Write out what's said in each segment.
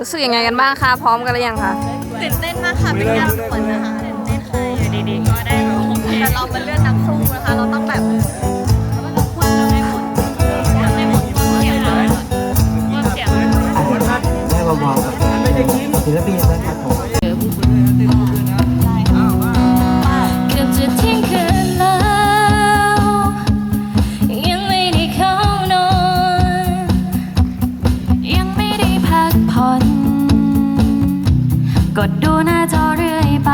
รู้สึกยังไงกันบ้างคะพร้อมกันหรือยังคะตื่นเต้นมากค่ะ เป็นงานประกวดนะคะตื่นเต้นค่ะอยู่ดีๆ ก็ได้ร้แต่เราเป็นเลือดนักสู้นะคะ เราต้องแบบศิลปินนะครับ ดดูหน้าจอเรื่อยไป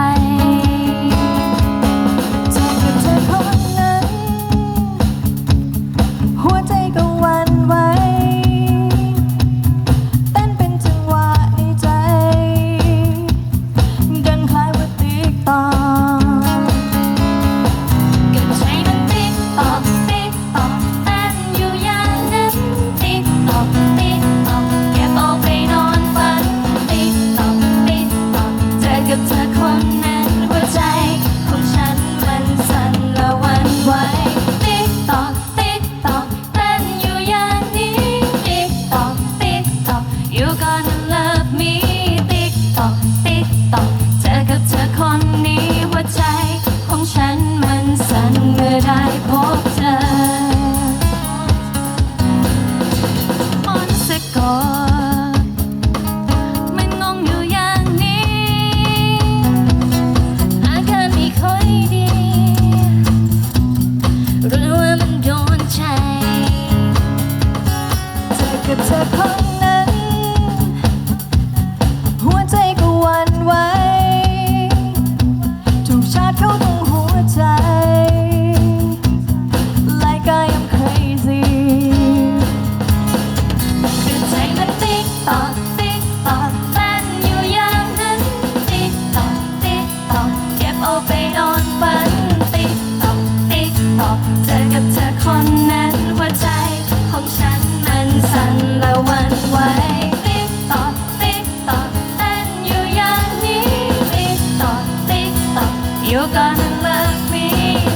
อยู่กันแบบนี้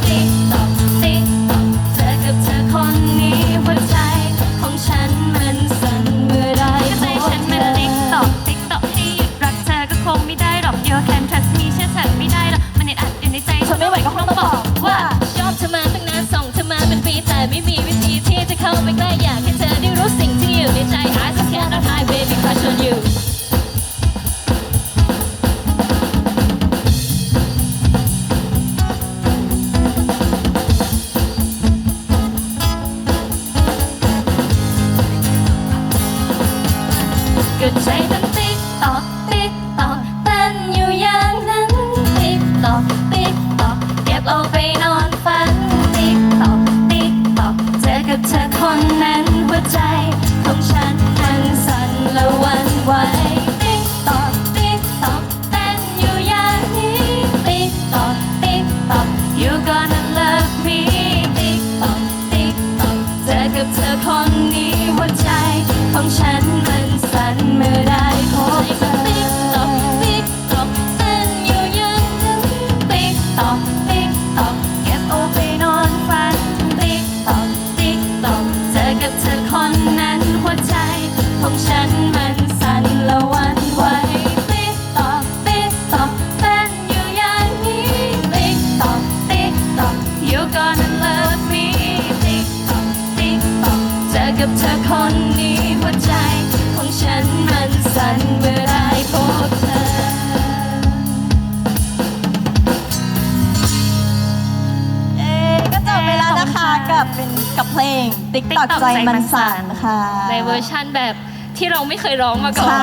ติ๊กตอกติ๊กตอกเธอกับเธอคนนี้หัวใจของฉันมันสั่นเมื่อได้พบเธอ เธอไม่ไหวก็คงต้องบอกว่า ชอบเธอมาตั้งนานส่องเธอมาเป็นปีแต่ไม่มีวิธีที่จะเข้าไปใกล้ to contact. กับเพลง ติ๊กตอใจมันสั่นค่ะ ในเวอร์ชั่นแบบที่เราไม่เคยร้องมาก่อน